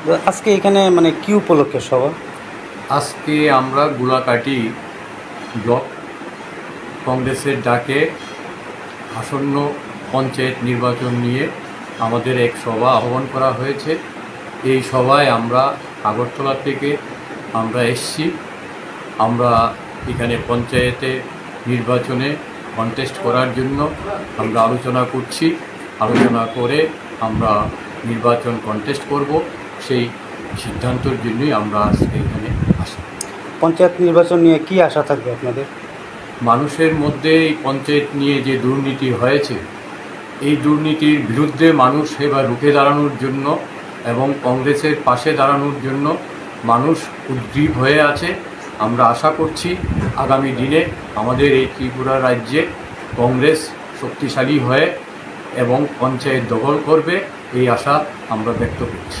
আজকে এখানে মানে কি উপলক্ষে সভা আজকে আমরা গুলাকাটি ব্লক কংগ্রেসের ডাকে আসন্ন পঞ্চায়েত নির্বাচন নিয়ে আমাদের এক সভা আহ্বান করা হয়েছে। এই সভায় আমরা আগরতলা থেকে আমরা এসছি। আমরা এখানে পঞ্চায়েতে নির্বাচনে কন্টেস্ট করার জন্য আমরা আলোচনা করছি। আলোচনা করে আমরা নির্বাচন কন্টেস্ট করব। সেই সিদ্ধান্তের জন্যই আমরা আজকে এখানে আসি। পঞ্চায়েত নির্বাচন নিয়ে কি আশা থাকবে আপনাদের? মানুষের মধ্যে এই পঞ্চায়েত নিয়ে যে দুর্নীতি হয়েছে এই দুর্নীতির বিরুদ্ধে মানুষ এবার রুখে দাঁড়ানোর জন্য এবং কংগ্রেসের পাশে দাঁড়ানোর জন্য মানুষ উদ্গ্রীব হয়ে আছে। আমরা আশা করছি আগামী দিনে আমাদের এই ত্রিপুরা রাজ্যে কংগ্রেস শক্তিশালী হয়ে এবং পঞ্চায়েত দখল করবে এই আশা আমরা ব্যক্ত করছি।